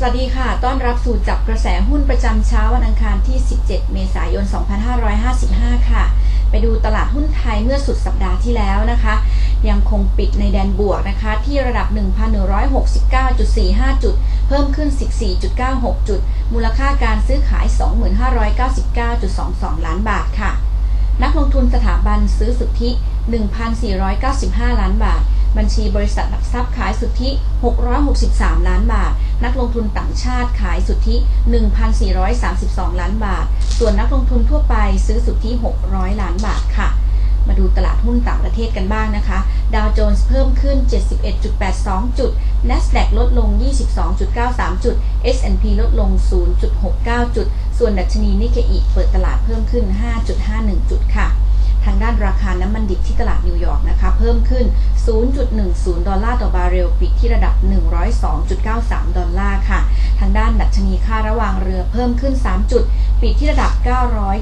สวัสดีค่ะ ต้อนรับสู่จับกระแสหุ้นประจำเช้าวันอังคารที่ 17 เมษายน 2555 ค่ะ ไปดูตลาดหุ้นไทยเมื่อสุดสัปดาห์ที่แล้วนะคะ ยังคงปิดในแดนบวกนะคะ ที่ระดับ 1,169.45 จุด เพิ่มขึ้น 14.96 จุด มูลค่าการซื้อขาย 2599.22 ล้านบาทค่ะ นักลงทุนสถาบันซื้อสุทธิ 1,495 ล้านบาท บัญชีบริษัทหลักทรัพย์ขายสุทธิ 663 ล้านบาท นักลงทุนต่างชาติขายสุทธิ 1,432 ล้านบาท ส่วนนักลงทุนทั่วไปซื้อสุทธิ 600 ล้านบาทค่ะมาดูตลาดหุ้นต่างประเทศกันบ้างนะคะ ดาวโจนส์เพิ่มขึ้น 71.82 จุด NASDAQ ลดลง 22.93 จุด S&P ลดลง 0.69 จุด ส่วนดัชนีนิเคอีเปิดตลาดเพิ่มขึ้น 5.51 จุดค่ะ ดิบที่ตลาดนิวยอร์กนะคะ เพิ่มขึ้น 0.10 ดอลลาร์ต่อบาร์เรลปิดที่ระดับ 102.93 ดอลลาร์ค่ะ ทางด้านดัชนีค่าระหว่างเรือเพิ่มขึ้น 3 จุด ปิดที่ระดับ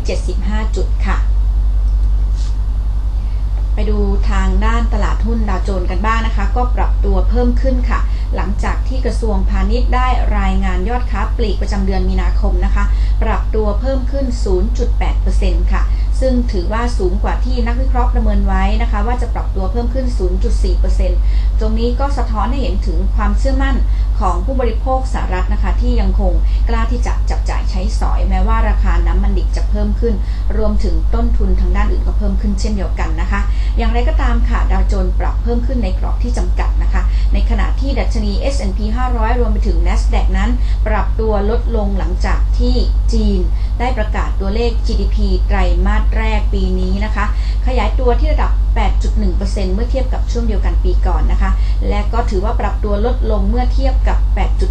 975 จุดค่ะไปดูทางด้านตลาดหุ้นดาวโจนส์กันบ้างนะคะ ก็ปรับตัวเพิ่มขึ้นค่ะ หลังจากที่กระทรวงพาณิชย์ได้รายงานยอดค้าปลีกประจำเดือนมีนาคมนะคะ ปรับตัวเพิ่มขึ้น 0.8%ค่ะ ซึ่งถือว่าสูงกว่าที่นักวิเคราะห์ประเมินไว้นะคะ ว่าจะปรับตัวเพิ่มขึ้น 0.4%ตรงนี้ก็สะท้อนให้เห็นถึงความเชื่อมั่น ของผู้บริโภคสหรัฐนะคะที่ยังคงกล้าที่จะจับจ่ายใช้สอย แม้ว่าราคาน้ำมันดิบจะเพิ่มขึ้น รวมถึงต้นทุนทางด้านอื่นก็เพิ่มขึ้นเช่นเดียวกันนะคะ อย่างไรก็ตามค่ะดาวโจนส์ปรับเพิ่มขึ้นในกรอบที่จำกัดนะคะ ในขณะที่ดัชนี S&P 500 รวมไปถึง NASDAQ นั้น ปรับตัวลดลงหลังจากที่จีน ได้ประกาศตัวเลข GDP ไตรมาสแรกปีนี้นะคะ ขยายตัวที่ระดับ 8.1 เมื่อเทียบกับช่วงเดียวกันปีก่อนนะคะ และก็ถือว่าปรับตัวลดลงเมื่อเทียบกับ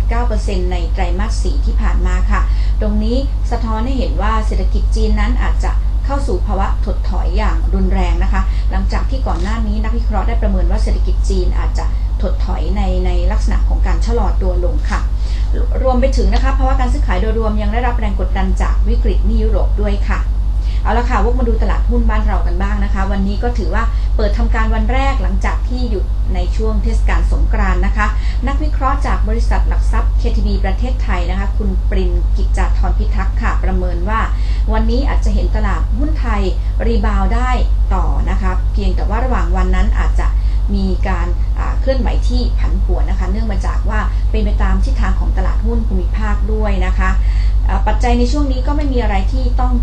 8.9%ในไตรมาส 4 ที่ผ่านมาค่ะ ตรงนี้สะท้อนให้เห็นว่าเศรษฐกิจจีนนั้นอาจจะเข้าสู่ภาวะถดถอยอย่างรุนแรงนะคะ หลังจากที่ก่อนหน้านี้นักวิเคราะห์ได้ประเมินว่าเศรษฐกิจจีนอาจจะถดถอยในในลักษณะของการชะลอตัวลงค่ะ รวมไปถึงนะคะภาวะการซื้อขายโดยรวมยังได้รับแรงกดดันจากวิกฤตหนี้ยุโรปด้วยค่ะ เอาละค่ะวกมาดูตลาดหุ้นบ้านเรากันบ้างนะคะ วันนี้ก็ถือว่าเปิดทำการวันแรกหลังจากที่หยุดในช่วงเทศกาลสงกรานต์นะคะ นักวิเคราะห์จากบริษัทหลักทรัพย์ KTB ประเทศไทยนะคะ คุณปรินกิจจาธรพิทักษ์ค่ะ ประเมินว่า วันนี้อาจจะเห็นตลาดหุ้นไทยรีบาวได้ต่อนะคะเพียงแต่ว่าระหว่างวันนั้นอาจจะมีการเคลื่อนไหวที่ผันผวนนะคะ เนื่องมาจากว่าเป็นไปตามทิศทางของตลาดหุ้นภูมิภาคด้วยนะคะ ปัจจัยในช่วงนี้ก็ไม่มีอะไรที่ต้อง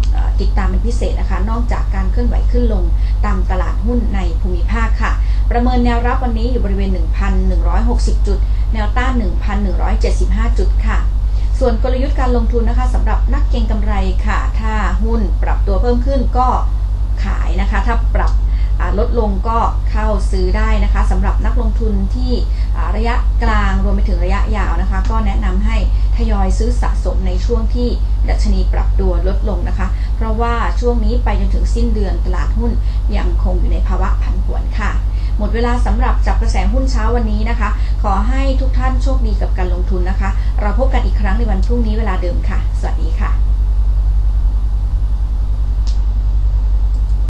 ติดตามเป็นพิเศษนะคะ นอกจากการเคลื่อนไหวขึ้นลงตามตลาดหุ้นในภูมิภาคค่ะ ประเมินแนวรับวันนี้อยู่บริเวณ 1,160 จุด แนวต้าน 1,175 จุดค่ะ ส่วนกลยุทธ์การลงทุนนะคะสำหรับนักเก็งกำไรค่ะ ถ้าหุ้นปรับตัวเพิ่มขึ้นก็ขายนะคะ ถ้าปรับ ลดลงก็เข้าซื้อได้นะคะสำหรับนักลงทุนที่ระยะกลางรวมไปถึงระยะยาวนะคะ ก็แนะนำให้ทยอยซื้อสะสมในช่วงที่ดัชนีปรับตัวลดลงนะคะ เพราะว่าช่วงนี้ไปจนถึงสิ้นเดือนตลาดหุ้นยังคงอยู่ในภาวะผันผวนค่ะ หมดเวลาสำหรับจับกระแสหุ้นเช้าวันนี้นะคะ ขอให้ทุกท่านโชคดีกับการลงทุนนะคะ เราพบกันอีกครั้งในวันพรุ่งนี้เวลาเดิมค่ะ สวัสดีค่ะ